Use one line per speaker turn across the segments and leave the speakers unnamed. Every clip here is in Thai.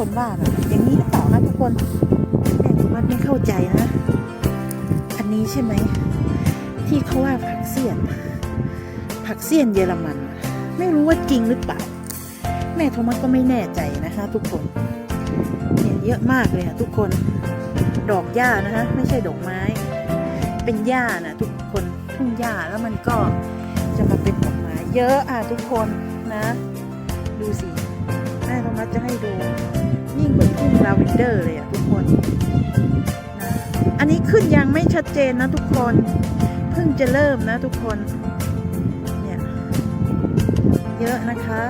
คนแม่ผมว่าไม่เข้าใจนะ อันนี้ใช่ไหม ที่เขาว่าผักเสี้ยน ผักเสี้ยนเยอรมัน ไม่รู้ว่าจริงหรือเปล่า แม่โทมัสก็ไม่แน่ใจนะคะ ทุกคนเนี่ยเยอะมากเลยอะทุกคน ดอกหญ้านะคะไม่ใช่ดอกไม้ เป็นหญ้านะทุกคนทุ่งหญ้าแล้วมันก็จะมาเป็นดอกไม้เยอะอะทุกคนนะ ดูสิแม่โทมัสจะให้ดู ยิ่งกว่าทุ่งลาเวนเดอร์เลยอะทุกคนนะอันนี้ขึ้นยังไม่ชัดเจนนะทุกคน เพิ่งจะเริ่มนะทุกคน เนี่ย เยอะนะคะ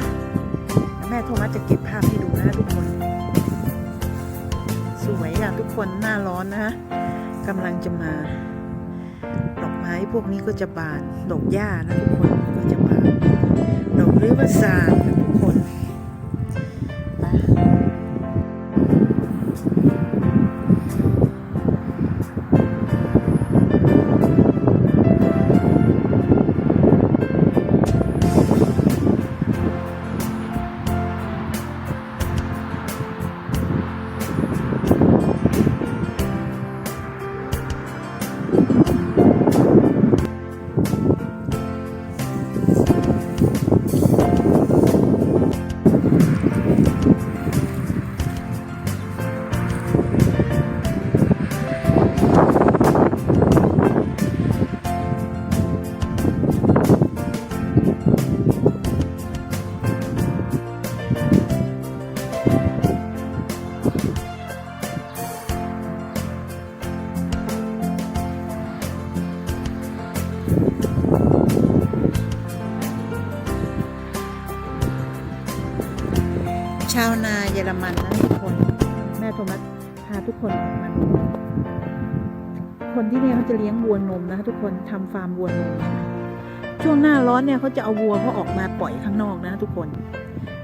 แม่โทมัสจะเก็บภาพให้ดูนะทุกคน สวยอะทุกคนหน้าร้อนนะกำลังจะมา ดอกไม้พวกนี้ก็จะบาน ดอกหญ้านะทุกคนก็จะบาน ดอกริเวอร์ซานนะทุกคน ชาวนาเยอรมันนะทุกคน แม่โทมัสพาทุกคนออกมาดูคนที่นี่เขาจะเลี้ยงวัวนมนะทุกคนทำฟาร์มวัวนมนะช่วงหน้าร้อนเนี่ยเขาจะเอาวัวเขาออกมาปล่อยข้างนอกนะทุกคน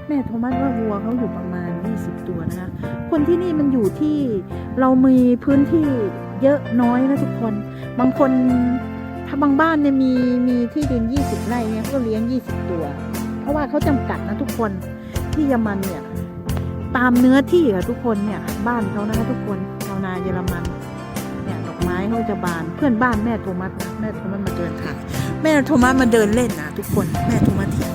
แม่โทมัสว่าวัวเขาอยู่ประมาณ 20 ตัวนะคะคนที่นี่มันอยู่ที่เรามีพื้นที่เยอะน้อยนะทุกคน บางคนถ้าบางบ้านเนี่ยมีมีที่ดิน 20 ไร่เนี่ยก็เลี้ยง 20 ตัว เพราะว่าเขาจำกัดนะทุกคนที่เยอรมันเนี่ย ตามเนื้อที่ค่ะทุกคนเนี่ย บ้านเขานะคะทุกคนชาวนาเยอรมัน เนี่ยดอกไม้เขาจะบานเพื่อนบ้านแม่โทมัสนะแม่โทมัสมาเดินถ่ายแม่โทมัสมาเดินเล่นนะทุกคนแม่โทมัสที่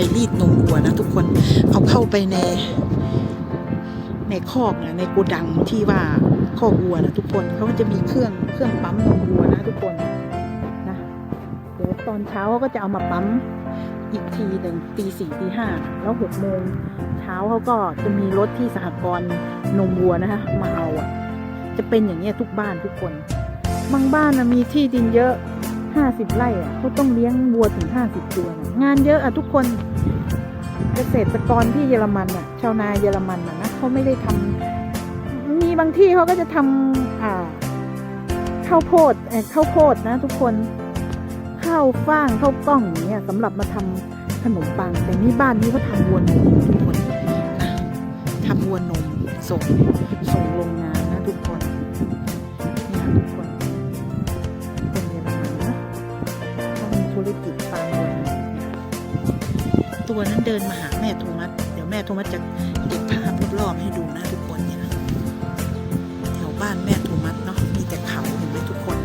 ไปรีดนมวัวนะทุกคนเอาเข้าไปใน ในคอกนะในโกดังที่ว่าคอกวัวนะทุกคนเขาก็จะมีเครื่องเครื่องปั๊มนมวัวนะทุกคนนะเดี๋ยวตอนเช้าเขาก็จะเอามาปั๊มอีกทีหนึ่งตีสี่ตีห้าแล้วหกโมงเช้าเขาก็จะมีรถที่สหกรณ์นมวัวนะคะมาเอาอะ จะเป็นอย่างเงี้ยทุกบ้านทุกคน บางบ้านนะมีที่ดินเยอะห้าสิบไร่อะเขาต้องเลี้ยงวัวถึงห้าสิบตัว งานเยอะอะทุกคน เกษตรกรที่เยอรมันอะชาวนาเยอรมันอะนะเขาไม่ได้ทำมีบางที่เขาก็จะทำอ่าข้าวโพดเออข้าวโพดนะ ทุกคนข้าวฟ่างข้าวกล้องอย่างเงี้ยสำหรับมาทำขนมปัง แต่นี่บ้านนี้เขาทำวัวนมทุกคนนะทำวัวนมส่งส่งโรงงานนะทุกคนเนี่ยทุกคนคนเยอรมันนะเขามีธุรกิจ ตัวนั้นเดินมาหาแม่โทมัส เดี๋ยวแม่โทมัสจะเก็บภาพรอบๆให้ดูนะทุกคนเนี่ยแถวบ้านแม่โทมัสเนาะมีแต่เขาเห็นไหมทุกคน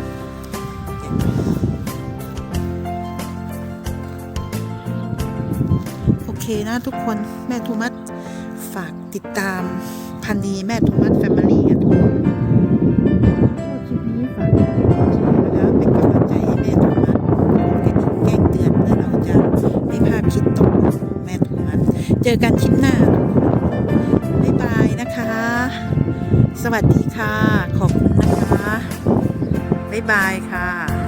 โอเคนะทุกคนแม่โทมัสฝากติดตามพันดีแม่โทมัสแฟมิลี่กันทุกคน เจอกันคลิปหน้า บ๊ายบายนะคะ สวัสดีค่ะ ขอบคุณนะคะ บ๊ายบายค่ะ